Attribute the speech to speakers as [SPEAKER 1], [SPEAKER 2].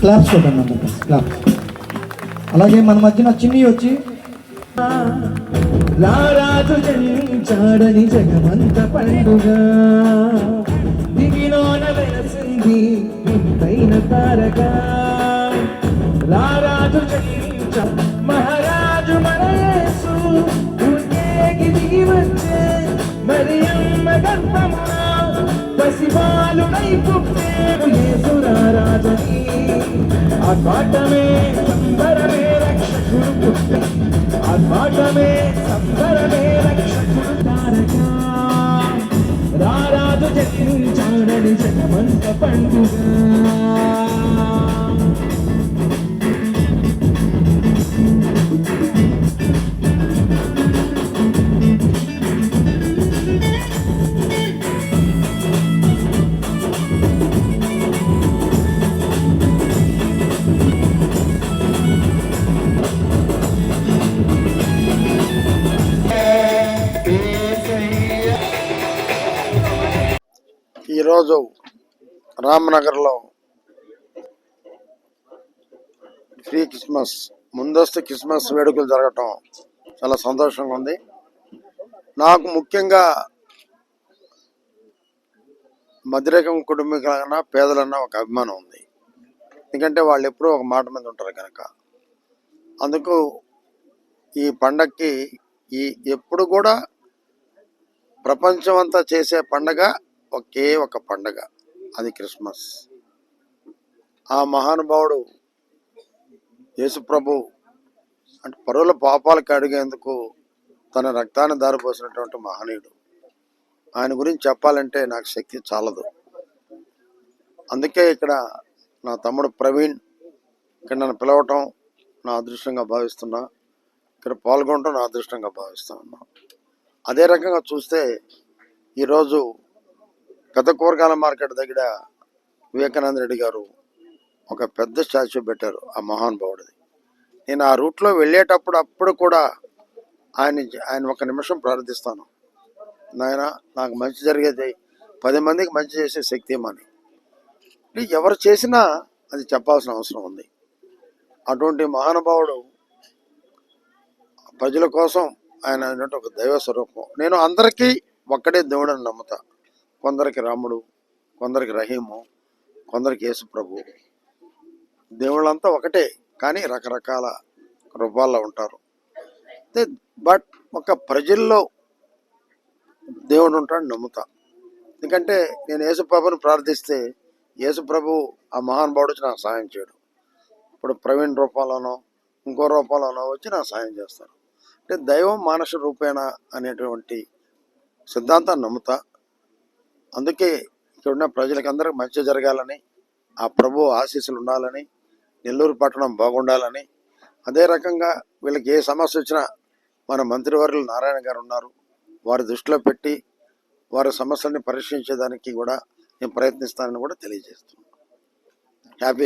[SPEAKER 1] Claps చూడండి అందరికీ claps అలాగే మన మధ్యన చిన్ని వచ్చి
[SPEAKER 2] లారాజు జనించాడని జగమంత పండుగ. దిగిలోన వెలసింది వింతైన తారక. లారాజు జనించ మహారాజు మన యేసు. దిగి వచ్చే మరి అమ్మ గర్భమున పసిబాలుడై పుట్టే ఆ సంబరమే రక్షకుడు పుట్ట ఆత్మాటమే సంబరమే రక్షకుడు తారక. రారాజు జన్మించాడని జగమంత పండుగ.
[SPEAKER 3] ఈరోజు రామ్నగర్లో ఫ్రీ క్రిస్మస్ ముందస్తు క్రిస్మస్ వేడుకలు జరగటం చాలా సంతోషంగా ఉంది. నాకు ముఖ్యంగా మధ్యరకం కుటుంబీకులన్నా పేదలన్నా ఒక అభిమానం ఉంది. ఎందుకంటే వాళ్ళు ఎప్పుడూ ఒక మాట మీద ఉంటారు కనుక. అందుకు ఈ పండక్కి ఈ ఎప్పుడు కూడా ప్రపంచం అంతా చేసే పండగ ఒకే ఒక పండగ. అది క్రిస్మస్. ఆ మహానుభావుడు యేసుప్రభు అంటే పరువుల పాపాలకు అడిగేందుకు తన రక్తాన్ని దారిపోసినటువంటి మహనీయుడు. ఆయన గురించి చెప్పాలంటే నాకు శక్తి చాలదు. అందుకే ఇక్కడ నా తమ్ముడు ప్రవీణ్ ఇక్కడ నన్ను పిలవటం నా అదృష్టంగా భావిస్తున్నా. ఇక్కడ పాల్గొనడం నా అదృష్టంగా భావిస్తా అదే రకంగా చూస్తే ఈరోజు పెద్ద కూరగాయల మార్కెట్ దగ్గర వివేకానంద రెడ్డి గారు ఒక పెద్ద స్టాచ్యూ పెట్టారు ఆ మహానుభావుడిది నేను ఆ రూట్లో వెళ్ళేటప్పుడు అప్పుడు కూడా ఆయన ఆయన ఒక నిమిషం ప్రార్థిస్తాను. నాయన నాకు మంచి జరిగేది పది మందికి మంచి చేసే శక్తి ఏమని ఎవరు చేసినా అది చెప్పాల్సిన అవసరం ఉంది. అటువంటి మహానుభావుడు ప్రజల కోసం ఆయన ఒక దైవ స్వరూపం. నేను అందరికీ ఒక్కడే దేవుడని నమ్ముతా. కొందరికి రాముడు కొందరికి రహీము కొందరికి యేసుప్రభు. దేవుళ్ళంతా ఒకటే కానీ రకరకాల రూపాల్లో ఉంటారు. బట్ ఒక ప్రజల్లో దేవుడు ఉంటాడు నమ్ముతా. ఎందుకంటే నేను యేసుప్రభుని ప్రార్థిస్తే యేసుప్రభు ఆ ఆ మహానుభావుడు వచ్చి నాకు సాయం చేయడు. ఇప్పుడు ప్రవీణ్ రూపంలోనో ఇంకో రూపంలోనో వచ్చి నాకు సాయం చేస్తారు. అంటే దైవం మానస రూపేణ అనేటువంటి సిద్ధాంతాన్ని నమ్ముతా. అందుకే ఇక్కడున్న ఉన్న మంచి జరగాలని ఆ ప్రభు ఆశీస్సులు ఉండాలని నెల్లూరు పట్టణం బాగుండాలని అదే రకంగా వీళ్ళకి ఏ సమస్య వచ్చినా మన మంత్రివర్యులు నారాయణ గారు ఉన్నారు. వారి దృష్టిలో పెట్టి వారి సమస్యల్ని పరిష్కరించేదానికి కూడా నేను ప్రయత్నిస్తానని కూడా తెలియజేస్తున్నాను. హ్యాపీ